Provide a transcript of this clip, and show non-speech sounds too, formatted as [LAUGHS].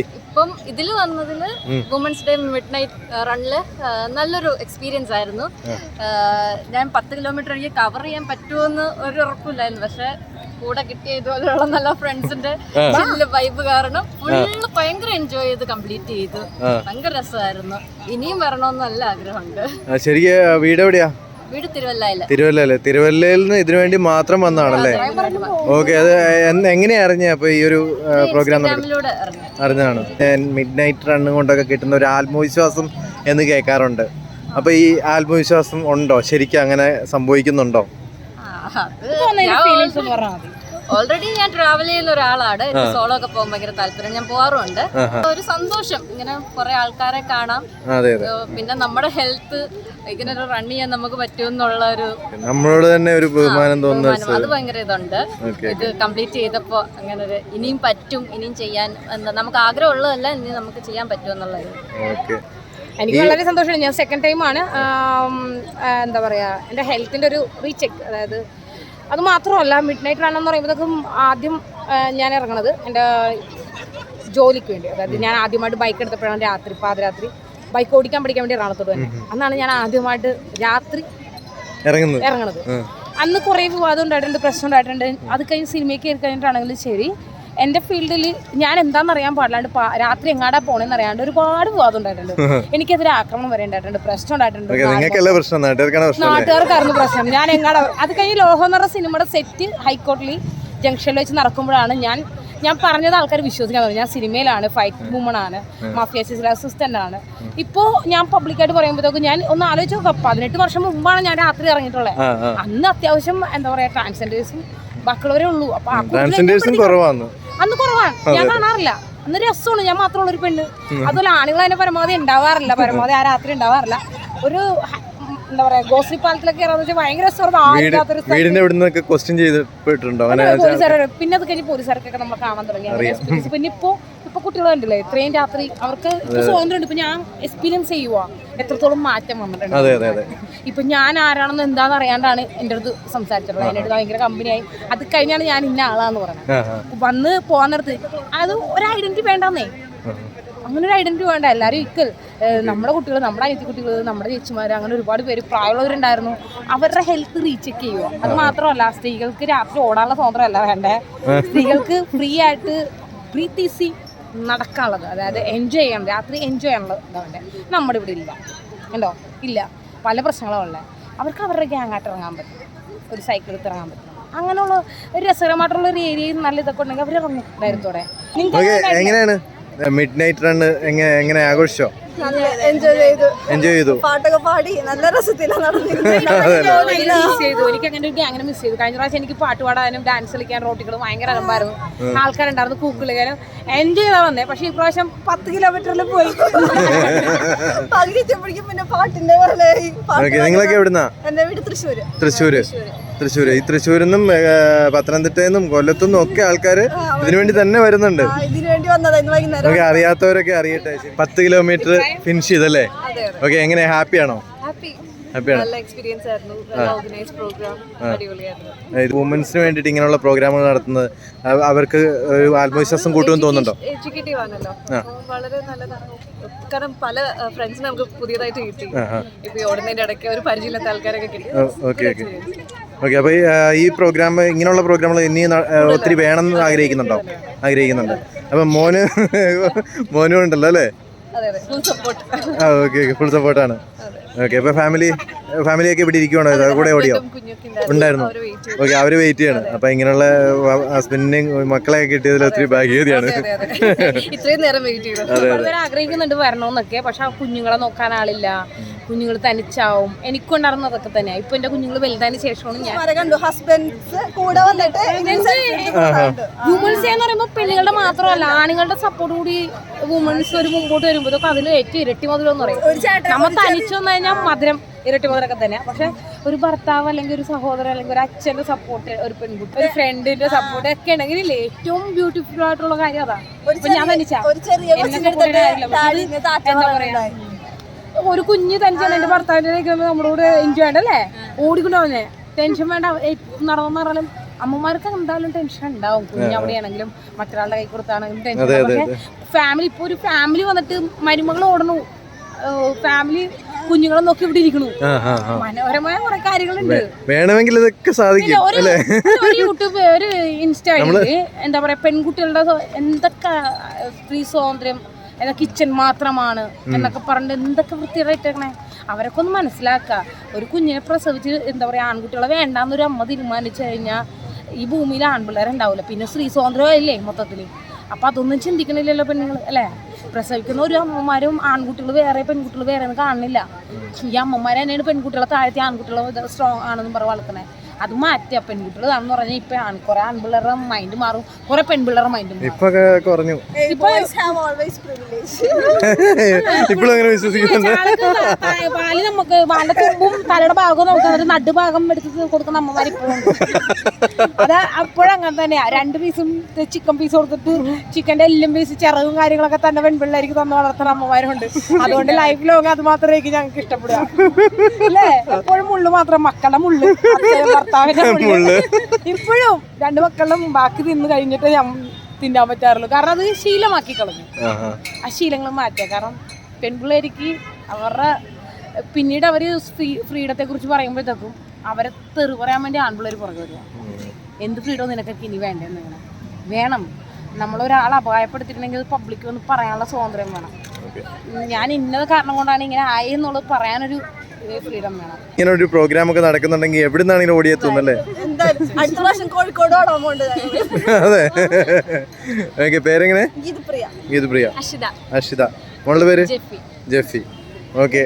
ഇപ്പം ഇതിൽ വന്നതിൽ വുമൻസ് ഡേ മിഡ് നൈറ്റ് റണ്ണിൽ നല്ലൊരു എക്സ്പീരിയൻസ് ആയിരുന്നു. ഞാൻ പത്ത് കിലോമീറ്റർ എനിക്ക് കവർ ചെയ്യാൻ പറ്റുമെന്ന് ഒരു ഉറപ്പില്ലായിരുന്നു പക്ഷെ കൂടെ കിട്ടിയ ഇതുപോലെയുള്ള നല്ല ഫ്രണ്ട്സിന്റെ നല്ല വൈബ് കാരണം ഫുള്ള് ഭയങ്കര എൻജോയ് ചെയ്ത് കംപ്ലീറ്റ് ചെയ്തു. ഭയങ്കര രസമായിരുന്നു. ഇനിയും വരണമെന്ന് നല്ല ആഗ്രഹമുണ്ട്. ശരിക്കും വീട് എവിടെയാ? വീട് തിരുവല്ലയിൽ. തിരുവല്ലല്ലേ തിരുവല്ലയിൽ നിന്ന് ഇതിനു വേണ്ടി മാത്രം വന്നാണല്ലേ ഓക്കെ അത് എങ്ങനെ എങ്ങനെയാ അറിഞ്ഞ അപ്പൊ ഈ ഒരു പ്രോഗ്രാം അറിഞ്ഞതാണ്. മിഡ് നൈറ്റ് റണ്ണ് കൊണ്ടൊക്കെ കിട്ടുന്ന ഒരു ആത്മവിശ്വാസം എന്ന് കേൾക്കാറുണ്ട്. അപ്പൊ ഈ ആത്മവിശ്വാസം ഉണ്ടോ? ശരിക്കും അങ്ങനെ സംഭവിക്കുന്നുണ്ടോ? ആ, അത്. ഓൾറെഡി ഞാൻ ട്രാവൽ ചെയ്യുന്ന ഒരാളാണ്. എനിക്ക് സോളോ ഒക്കെ പോകാൻ ഭയങ്കര താല്പര്യം. ഞാൻ പോവാറുണ്ട്. ഒരു സന്തോഷം ഇങ്ങനെ കുറെ ആൾക്കാരെ കാണാം. പിന്നെ നമ്മുടെ ഹെൽത്ത് ഇങ്ങനെ ഒരു റൺ ചെയ്യാൻ നമുക്ക് പറ്റുമെന്നുള്ള ഒരു നമ്മളോട് തന്നെ ഒരു ബഹുമാനം തോന്നുന്നു അത് ഭയങ്കര ഇതുണ്ട്. ഇത് കംപ്ലീറ്റ് ചെയ്തപ്പോ അങ്ങനെ ഒരു ഇനിയും പറ്റും ഇനിയും ചെയ്യാൻ എന്താ നമുക്ക് ആഗ്രഹം ഉള്ളതല്ല ഇനി നമുക്ക് ചെയ്യാൻ പറ്റുമെന്നുള്ള ഓക്കെ. എനിക്ക് വളരെ സന്തോഷമാണ് ഞാൻ സെക്കൻഡ് ടൈമാണ് എന്താ പറയുക എന്റെ ഹെൽത്തിന്റെ ഒരു റീചെക്ക് അതായത് അത് മാത്രമല്ല മിഡ് നൈറ്റ് റൺ എന്ന് പറയുമ്പോഴത്തേക്കും ആദ്യം ഞാൻ ഇറങ്ങണത് എന്റെ ജോലിക്ക് വേണ്ടി. അതായത് ഞാൻ ആദ്യമായിട്ട് ബൈക്ക് എടുത്തപ്പോഴാണ് രാത്രി പാതിരാത്രി. ബൈക്ക് ഓടിക്കാൻ പഠിക്കാൻ വേണ്ടി എറണാകുളത്തോട് തന്നെ അന്നാണ് ഞാൻ ആദ്യമായിട്ട് രാത്രി ഇറങ്ങുന്നത്. ഇറങ്ങണത്. അന്ന് കുറേ വിവാദം ഉണ്ടായിട്ടുണ്ട് പ്രശ്നം ഉണ്ടായിട്ടുണ്ട്. അത് കഴിഞ്ഞ് സിനിമയ്ക്ക് കയറി കഴിഞ്ഞിട്ടാണെങ്കിലും ശരി. എന്റെ ഫീൽഡിൽ ഞാൻ എന്താണെന്ന് അറിയാൻ പാടില്ലാണ്ട് രാത്രി എങ്ങാടാ പോണെന്ന് അറിയാണ്ട് ഒരുപാട് വിവാദം ഉണ്ടായിട്ടുണ്ട്. എനിക്കെതിരെ ആക്രമണം വരെ ഉണ്ടായിട്ടുണ്ട് പ്രശ്നം ഉണ്ടായിട്ടുണ്ട് നാട്ടുകാർക്കായിരുന്നു പ്രശ്നം. ഞാൻ എങ്ങാടാ അത് കഴിഞ്ഞ് ലോഹം എന്ന് പറഞ്ഞ സിനിമയുടെ സെറ്റ് ഹൈക്കോർട്ടിൽ ജംഗ്ഷനിൽ വെച്ച് നടക്കുമ്പോഴാണ് ഞാൻ ഞാൻ പറഞ്ഞത് ആൾക്കാർ വിശ്വസിക്കാൻ തുടങ്ങി. ഞാൻ സിനിമയിലാണ് ഫൈറ്റ് വുമൺ ആണ് മാഫിയ സിസിൽ അസിസ്റ്റന്റ് ആണ്. ഇപ്പോ ഞാൻ പബ്ലിക്കായിട്ട് പറയുമ്പോഴത്തേക്കും ഞാൻ ഒന്ന് ആലോചിച്ച് നോക്കാം പതിനെട്ട് വർഷം മുമ്പാണ് ഞാൻ രാത്രി ഇറങ്ങിയിട്ടുള്ളത്. അന്ന് അത്യാവശ്യം എന്താ പറയാ ട്രാൻസ്ജെൻഡേഴ്സും ബാക്കിയുള്ളവരേ ഉള്ളൂ. അപ്പൊ ആ കുറവാണ് അന്ന് കുറവാണ്. ഞാൻ കാണാറില്ല. അന്ന് രസമാണ്. ഞാൻ മാത്രമുള്ള ഒരു പെണ്ണ്. അതുപോലെ ആണുങ്ങൾ അതിന്റെ പരമാവധി ഉണ്ടാവാറില്ല. പരമാവധി ആ രാത്രി ഉണ്ടാവാറില്ല. ഒരു എന്താ പറയാ ഗോസ്ലി പാലത്തിലൊക്കെ കയറാന്ന് വെച്ചാൽ ഭയങ്കര ആളില്ലാത്തൊരു സ്ഥലം. വീടിന്റെ ഇവിടെ നിന്നൊക്കെ ക്വസ്റ്റ്യൻ ചെയ്തിട്ടുണ്ടോ പിന്നെ അത് കഴിഞ്ഞ് പോലീസുകാർക്കൊക്കെ നമ്മൾ കാണാൻ തുടങ്ങി. പിന്നെ ഇപ്പോ ഇപ്പൊ കുട്ടികൾ കണ്ടില്ലേ ഇത്രയും രാത്രി അവർക്ക് ഇപ്പൊ സ്വാതന്ത്ര്യം ഇപ്പൊ ഞാൻ എക്സ്പീരിയൻസ് ചെയ്യുവാ. എത്രത്തോളം മാറ്റം വന്നിട്ടുണ്ട്. ഇപ്പൊ ഞാൻ ആരാണെന്ന് എന്താണെന്ന് അറിയാണ്ടാണ് എന്റെ അടുത്ത് സംസാരിച്ചിട്ടുള്ളത്. എന്റെ അടുത്ത് ഭയങ്കര കമ്പനിയായി. അത് കഴിഞ്ഞാണ് ഞാൻ ഇന്ന ആളാന്ന് പറഞ്ഞത്. വന്ന് പോകാൻ നേരത്ത് അത് ഒരു ഐഡന്റിറ്റി വേണ്ടെന്നേ. അങ്ങനെ ഒരു ഐഡന്റിറ്റി വേണ്ട എല്ലാവരും ഇക്കൽ നമ്മുടെ കുട്ടികൾ നമ്മുടെ അനിയത്തി കുട്ടികൾ നമ്മുടെ ചേച്ചിമാർ അങ്ങനെ ഒരുപാട് പേര് പ്രായമുള്ളവരുണ്ടായിരുന്നു. അവരുടെ ഹെൽത്ത് റീചെക്ക് ചെയ്യുക. അത് മാത്രമല്ല സ്ത്രീകൾക്ക് രാത്രി ഓടാനുള്ള സ്വാതന്ത്ര്യമല്ല വേണ്ടേ? സ്ത്രീകൾക്ക് ഫ്രീ ആയിട്ട് ബ്രീത്ത് ഈസി നടക്കാനുള്ളത്. അതായത് എൻജോയ് ചെയ്യണം. രാത്രി എൻജോയ് ചെയ്യാനുള്ളത് വേണ്ടേ. നമ്മുടെ ഇവിടെ ഇല്ല. ഉണ്ടോ ഇല്ല. പല പ്രശ്നങ്ങളും ഉള്ളത്. അവർക്ക് അവരുടെ ഗ്യാങ്ങായിട്ട് ഇറങ്ങാൻ പറ്റും. ഒരു സൈക്കിൾ എടുത്ത് ഇറങ്ങാൻ പറ്റും. അങ്ങനെയുള്ള ഒരു രസകരമായിട്ടുള്ള ഒരു ഏരിയയിൽ നല്ല ഇതൊക്കെ ഉണ്ടെങ്കിൽ അവർ ഇറങ്ങും ഓക്കെ നിങ്ങൾക്ക് എങ്ങനെയാണ്? മിഡ് നൈറ്റ് റൺ എങ്ങനെ എങ്ങനെ ആഘോഷിച്ചോ? എൻജോയ് ചെയ്തു. എൻജോയ് ചെയ്തു. പാട്ടൊക്കെ പാടി. നല്ല രസത്തിലാണ് എനിക്ക് [LAUGHS] അങ്ങനെ ഒരു അങ്ങനെ മിസ് ചെയ്തു. കഴിഞ്ഞ പ്രാവശ്യം എനിക്ക് പാട്ട് പാടാനും ഡാൻസ് കളിക്കാൻ റോട്ടികളും ഭയങ്കര അലമ്പായിരുന്നു ആൾക്കാരുണ്ടായിരുന്നു കൂക്കുളിക്കാനും എൻജോയ് ചെയ്താ വന്നേ. പക്ഷെ ഈ പ്രാവശ്യം പത്ത് കിലോമീറ്ററിൽ പോയി. [LAUGHS] പകുതിച്ചപ്പോഴേക്കും പിന്നെ പാട്ടിന്റെ പോലെ നിങ്ങളൊക്കെ എവിടുന്നാ? എന്റെ വീട് തൃശ്ശൂര്. തൃശ്ശൂര്. തൃശ്ശൂര്. ഈ തൃശ്ശൂരിൽ നിന്നും പത്തനംതിട്ടയിൽ നിന്നും കൊല്ലത്തു നിന്നും ഒക്കെ ആൾക്കാർ ഇതിനുവേണ്ടി തന്നെ വരുന്നുണ്ട്. ഇതിനു വേണ്ടി വന്നത് ഇന്ന് വൈകുന്നേരം. നമുക്ക് അറിയാത്തവരൊക്കെ അറിയട്ടെ. പത്ത് കിലോമീറ്റർ ഫിനിഷ് ചെയ്തല്ലേ? ഓക്കെ എങ്ങനെ? ഹാപ്പിയാണോ ഹാപ്പി നല്ല എക്സ്പീരിയൻസ് ആയിരുന്നു. ഓർഗനൈസ് പ്രോഗ്രാം അടിപൊളിയായിരുന്നു. വുമൻസിന് വേണ്ടിയിട്ട് ഇങ്ങനെയുള്ള പ്രോഗ്രാമുകൾ നടത്തുന്നത് അവ- അവർക്ക് ഒരു ആത്മവിശ്വാസം കൂട്ടുമെന്ന് തോന്നുന്നുണ്ടോ? എഡ്യൂക്കേറ്റീവ് ആണല്ലോ. അപ്പൊ വളരെ നല്ലതാണ്. കാരണം പല ഫ്രണ്ട്സിനെ നമുക്ക് പുതിയതായിട്ട് കിട്ടി. ഇപ്പൊ ഈ ഓടുന്നതിന്റെ ഇടയ്ക്ക് ഒരു പരിചയമില്ലാത്ത ആൾക്കാരൊക്കെ കിട്ടി. ഓക്കെ ഓക്കെ ഓക്കെ അപ്പോൾ ഈ പ്രോഗ്രാം ഇങ്ങനെയുള്ള പ്രോഗ്രാമുകൾ ഇനി ന- ആ, ഒത്തിരി വേണമെന്ന് ആഗ്രഹിക്കുന്നുണ്ടോ? ആഗ്രഹിക്കുന്നുണ്ട്. അപ്പം മോന് [LAUGHS] മോനും ഉണ്ടല്ലോ അല്ലേ? അതെ അതെ. ഫുൾ സപ്പോർട്ട് ആ ഓക്കെ ഓക്കെ ഫുൾ സപ്പോർട്ടാണ് ഓക്കെ അപ്പോൾ ഫാമിലി ഫാമിലിയൊക്കെ ഇവിടെ ഇരിക്കുവാണോ? അവർ കൂടെ ഓടിയോ? ഉണ്ടായിരുന്നു. ഓക്കെ അവർ വെയിറ്റ് ചെയ്യണം. അപ്പൊ ഇങ്ങനെയുള്ള ഹസ്ബൻഡിനെയും മക്കളെയൊക്കെ കിട്ടിയതിൽ ഒത്തിരി ഭാഗ്യതയാണ് അതെ. അതെ ഇത്രയും നേരം വെയിറ്റ് ചെയ്തു. ആഗ്രഹിക്കുന്നുണ്ട് വരണമെന്നൊക്കെ. പക്ഷെ ആ കുഞ്ഞുങ്ങളെ നോക്കാൻ ആളില്ല. കുഞ്ഞുങ്ങൾ തനിച്ചാവും. എനിക്കുണ്ടായിരുന്ന അതൊക്കെ തന്നെയാ. ഇപ്പൊ എന്റെ കുഞ്ഞുങ്ങൾ വലുതായതിനു ശേഷമാണ് ഞാൻ. അവരെ കണ്ടു. ഹസ്ബൻഡ്സ് കൂടെ വന്നിട്ട് വുമൻസ് എന്ന് പറയുമ്പോൾ പെണ്ണുങ്ങളുടെ മാത്രമല്ല. ആണുങ്ങളുടെ സപ്പോർട്ട് കൂടി വുമൻസ് ഒരു മുമ്പോട്ട് വരുമ്പോൾ അതിൽ ഏറ്റവും ഇരട്ടി മധുരം എന്ന് പറയും. നമ്മ തനിച്ചു വന്നു കഴിഞ്ഞാൽ മധുരം ഇരട്ടി മധുരമൊക്കെ തന്നെ പക്ഷെ ഒരു ഭർത്താവ് അല്ലെങ്കിൽ ഒരു സഹോദരൻ അല്ലെങ്കിൽ ഒരു അച്ഛന്റെ സപ്പോർട്ട് ഒരു പെൺകുട്ടി ഒരു ഫ്രണ്ടിന്റെ സപ്പോർട്ട് ഒക്കെ ഉണ്ടെങ്കിൽ ഇതിൽ ഏറ്റവും ബ്യൂട്ടിഫുൾ ആയിട്ടുള്ള കാര്യം അതാ. ഇപ്പൊ ഞാൻ തനിച്ചാ ഒരു എന്താ പറയാ. കുഞ്ഞ് തനിച്ചാണ് എന്റെ ഭർത്താവിന്റെ നമ്മുടെ കൂടെ എൻജോയ് ആണല്ലേ ഓടിക്കൊണ്ടു പോന്നെ ടെൻഷൻ വേണ്ട. നടന്നു പറഞ്ഞാലും അമ്മമാർക്ക് എന്തായാലും ടെൻഷൻ ഉണ്ടാവും. കുഞ്ഞ് അവിടെയാണെങ്കിലും മറ്റൊരാളുടെ കൈ കൊടുത്താണെങ്കിലും ടെൻഷൻ. അതെ, അതെ, പക്ഷെ ഫാമിലി ഇപ്പൊ ഒരു ഫാമിലി വന്നിട്ട് മരുമകൾ ഓടണു ഫാമിലി കുഞ്ഞുങ്ങളെ നോക്കി ഇവിടെ ഇരിക്കണു. മനോഹരമായ കുറെ കാര്യങ്ങളുണ്ട്. വേണമെങ്കിൽ ഇതൊക്കെ സാധിക്കും ഒരു അല്ലേ? യൂട്യൂബ് ഒരു ഇൻസ്റ്റാഗ്രാമിൽ എന്താ പറയാ പെൺകുട്ടികളുടെ എന്തൊക്കെ സ്ത്രീ സ്വാതന്ത്ര്യം എന്താ കിച്ചൺ മാത്രമാണ് എന്നൊക്കെ പറഞ്ഞിട്ട് എന്തൊക്കെ വൃത്തിയായിട്ടേക്കണേ അവരൊക്കെ ഒന്ന് മനസ്സിലാക്കുക ഒരു കുഞ്ഞിനെ പ്രസവിച്ച് എന്താ പറയാ ആൺകുട്ടികളെ വേണ്ടാന്നൊരു അമ്മ തീരുമാനിച്ചു കഴിഞ്ഞാൽ ഈ ഭൂമിയിൽ ആൺപിള്ളേരുണ്ടാവില്ല പിന്നെ സ്ത്രീ സ്വാതന്ത്ര്യമായില്ലേ മൊത്തത്തിൽ അപ്പൊ അതൊന്നും ചിന്തിക്കണില്ലല്ലോ പെണ്ണുങ്ങൾ അല്ലേ? പ്രസവിക്കുന്ന ഒരു അമ്മമാരും ആൺകുട്ടികൾ വേറെ പെൺകുട്ടികൾ വേറെ കാണുന്നില്ല. ഈ അമ്മമാർ തന്നെയാണ് പെൺകുട്ടികളെ താഴ്ത്തി ആൺകുട്ടികളെ സ്ട്രോങ് ആണെന്നും പറഞ്ഞ് വളർത്തണേ അത് മാറ്റിയ പെൺകുട്ടികളാണെന്ന് പറഞ്ഞാൽ ഇപ്പൊ കൊറേ ആൺപിള്ളേരുടെ മൈൻഡ് മാറും. കുറെ പെൺപിള്ളേരുടെ മൈൻഡ് മാറും. ഇപ്പൊ [LAUGHS] കുറഞ്ഞു പാൽ നമുക്ക് പാലിന്റെ തുമ്പും തലയുടെ ഭാഗവും നമുക്ക് അതിന്റെ നടുഭാഗം എടുത്ത് കൊടുക്കുന്ന അമ്മമാർ ഇപ്പോഴും അത് അപ്പോഴും അങ്ങനെ തന്നെയാ. രണ്ട് പീസും ചിക്കൻ പീസ് കൊടുത്തിട്ട് ചിക്കന്റെ എല്ലും പീസ് ചിറകും കാര്യങ്ങളൊക്കെ തന്നെ പെൺപിള്ളേർക്ക് തന്നെ വളർത്തുന്ന അമ്മമാരുണ്ട്. അതുകൊണ്ട് ലൈഫ് ലോങ് അത് മാത്രമായിരിക്കും ഞങ്ങൾക്ക് ഇഷ്ടപ്പെടുക. അല്ലേ? എപ്പോഴും മുള്ളു മാത്രം മക്കളുടെ മുള്ളു. ഭർത്താവിന്റെ മുള്ളു ഇപ്പോഴും രണ്ട് മക്കളും ബാക്കി തിന്ന് കഴിഞ്ഞിട്ട് ഞാൻ തിന്നാൻ പറ്റാറുള്ളൂ. കാരണം അത് ശീലമാക്കി കളഞ്ഞു. ആ ശീലങ്ങൾ മാറ്റുക കാരണം പെൺപിള്ളേർക്ക് അവരുടെ പിന്നീട് അവർ ഫ്രീഡത്തെ കുറിച്ച് പറയുമ്പോഴത്തേക്കും അവരെ തെറി പറയാൻ വേണ്ടി ആൺപിള്ളേർ പുറകെ വരിക. എന്ത് ഫ്രീഡോ നിനക്കൊക്കെ ഇനി വേണ്ടെന്ന് ഇങ്ങനെ. വേണം. നമ്മളൊരാളെ അപായപ്പെടുത്തിയിട്ടുണ്ടെങ്കിൽ പബ്ലിക് ഒന്ന് പറയാനുള്ള സ്വാതന്ത്ര്യം വേണം. ഞാൻ ഇന്നത് കാരണം കൊണ്ടാണ് ഇങ്ങനെ ആയി എന്നുള്ളത് പറയാനൊരു വേണം ഇങ്ങനെ ഒരു പ്രോഗ്രാം ഒക്കെ നടക്കുന്നുണ്ടെങ്കിൽ എവിടെ നിന്നാണെങ്കിലും ഓടിയെത്തുന്നല്ലേ അല്ലേ? അടുത്ത പ്രാവശ്യം അമൗണ്ട് അതെ. ഓക്കെ പേരെങ്ങനെ? ഇത് പ്രിയ. ഗീത് പ്രിയ. അഷിത മോളുടെ പേര്? ജെഫി. ജെഫി. ഓക്കെ